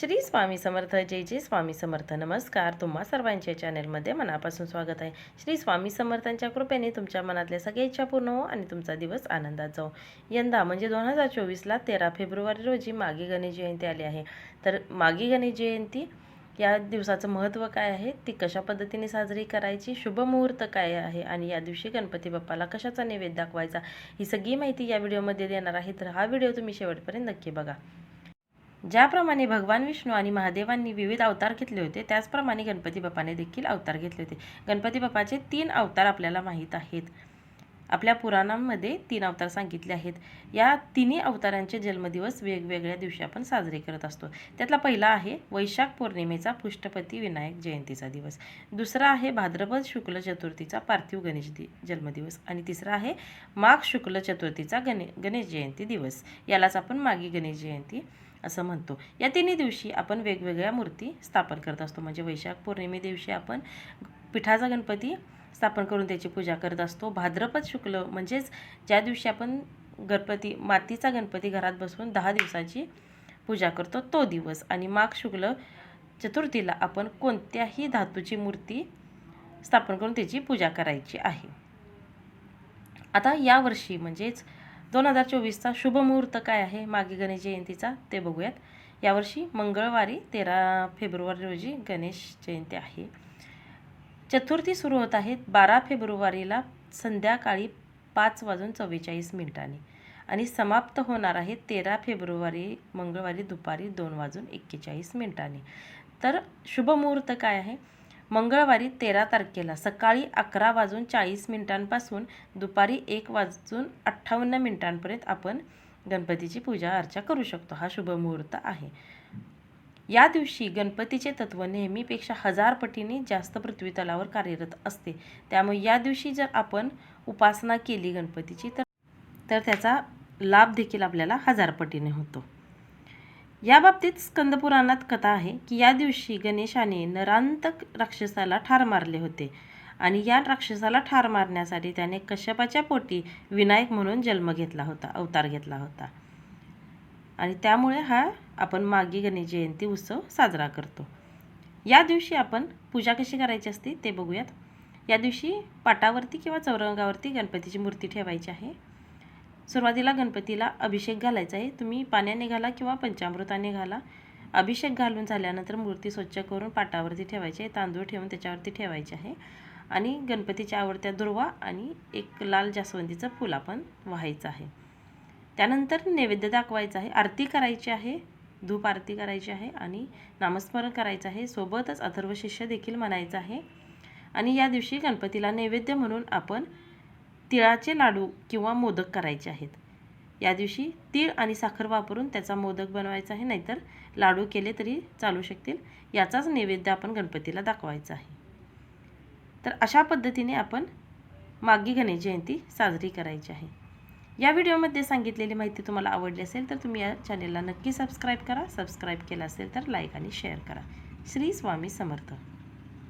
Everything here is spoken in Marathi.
श्री स्वामी समर्थ जय जय स्वामी समर्थ. नमस्कार तुम्हा सर्वांच्या चॅनेलमध्ये मनापासून स्वागत आहे. श्री स्वामी समर्थांच्या कृपेने तुमच्या मनातल्या सगळ्या इच्छा पूर्ण हो आणि तुमचा दिवस आनंदात जाऊ यंदा म्हणजे दोन हजार चोवीसला तेरा फेब्रुवारी रोजी मागी गणेश जयंती आली आहे. तर मागी गणेश जयंती या दिवसाचं महत्त्व काय आहे? ती कशा पद्धतीने साजरी करायची? शुभ मुहूर्त काय आहे? आणि या दिवशी गणपती बाप्पाला कशाचा नैवेद्य दाखवायचा? ही सगळी माहिती या व्हिडिओमध्ये देणार आहे. तर हा व्हिडिओ तुम्ही शेवटपर्यंत नक्की बघा. ज्याप्रमाणे भगवान विष्णू आणि महादेवांनी विविध अवतार घेतले होते त्याचप्रमाणे गणपती बाप्पाने देखील अवतार घेतले होते. गणपती बाप्पाचे तीन अवतार आपल्याला माहीत आहेत. आपल्या पुराणांमध्ये तीन अवतार सांगितले आहेत. या तिन्ही अवतारांचे जन्मदिवस वेगवेगळ्या दिवशी आपण साजरे करत असतो. त्यातला पहिला आहे वैशाख पौर्णिमेचा पुष्टपती विनायक जयंतीचा दिवस. दुसरा आहे भाद्रपद शुक्ल चतुर्थीचा पार्थिव गणेश दि जन्मदिवस. आणि तिसरा आहे माघ शुक्ल चतुर्थीचा गणे गणेश जयंती दिवस. यालाच आपण मागी गणेश जयंती असं म्हणतो. या तिन्ही दिवशी आपण वेगवेगळ्या मूर्ती स्थापन करत असतो. म्हणजे वैशाख पौर्णिमे दिवशी आपण पिठाचा गणपती स्थापन करून त्याची पूजा करत असतो. भाद्रपद शुक्ल म्हणजेच ज्या दिवशी आपण गणपती मातीचा गणपती घरात बसून दहा दिवसाची पूजा करतो तो दिवस. आणि माघ शुक्ल चतुर्थीला आपण कोणत्याही धातूची मूर्ती स्थापन करून त्याची पूजा करायची आहे. आता यावर्षी म्हणजेच दोन हजार चोवीसचा शुभ मुहूर्त काय आहे? मागे गणेश जयंतीचा ते बघूयात. यावर्षी मंगळवारी तेरा फेब्रुवारी रोजी गणेश जयंती आहे. चतुर्थी सुरू होत आहे बारा फेब्रुवारीला संध्याकाळी पाच वाजून चव्वेचाळीस मिनिटांनी आणि समाप्त होणार आहे तेरा फेब्रुवारी मंगळवारी दुपारी दोन वाजून एक्केचाळीस मिनिटांनी. तर शुभ मुहूर्त काय आहे? मंगळवारी तेरा तारखेला सकाळी अकरा वाजून चाळीस मिनिटांपासून दुपारी एक वाजून अठ्ठावन्न मिनिटांपर्यंत आपण गणपतीची पूजा अर्चा करू शकतो. हा शुभ मुहूर्त आहे. या दिवशी गणपतीचे तत्व नेहमीपेक्षा हजार पटीने जास्त पृथ्वी तलावर कार्यरत असते. त्यामुळे या दिवशी जर आपण उपासना केली गणपतीची तर तर त्याचा लाभ देखील आपल्याला हजार पटीने होतो. या बाबतीत स्कंदपुराणात कथा आहे की या दिवशी गणेशाने नरांतक राक्षसाला ठार मारले होते. आणि या राक्षसाला ठार मारण्यासाठी त्याने कश्यपाच्या पोटी विनायक म्हणून जन्म घेतला होता अवतार घेतला होता. आणि त्यामुळे हा आपण मागी गणेश जयंती उत्सव साजरा करतो. या दिवशी आपण पूजा कशी करायची असते ते बघूयात. या दिवशी पाटावरती किंवा चौरंगावरती गणपतीची मूर्ती ठेवायची आहे. सुरुवातीला गणपतीला अभिषेक घालायचा आहे. तुम्ही पाण्याने घाला किंवा पंचामृताने घाला. अभिषेक घालून झाल्यानंतर मूर्ती स्वच्छ करून पाटावरती ठेवायची आहे. तांदूळ ठेवून त्याच्यावरती ठेवायचे आहे. आणि गणपतीच्या आवडत्या दुर्वा आणि एक लाल जास्वंदीचं फूल आपण व्हायचं आहे. त्यानंतर नैवेद्य दाखवायचं आहे. आरती करायची आहे. धूप आरती करायची आहे आणि नामस्मरण करायचं आहे. सोबतच अथर्व शिष्य देखील म्हणायचं आहे. आणि या दिवशी गणपतीला नैवेद्य म्हणून आपण तिळाचे लाडू किंवा मोदक करायचे आहेत. या दिवशी तीळ आणि साखर वापरून त्याचा मोदक बनवायचा आहे नाहीतर लाडू केले तरी चालू शकतील याचाच नैवेद्य आपण गणपतीला दाखवायचा आहे. तर अशा पद्धतीने आपण मागी गणेश जयंती साजरी करायची आहे. या व्हिडिओमध्ये सांगितलेली माहिती तुम्हाला आवडली असेल तर तुम्ही या चॅनेलला नक्की सबस्क्राईब करा. सबस्क्राईब केलं असेल तर लाईक आणि शेअर करा. श्री स्वामी समर्थ.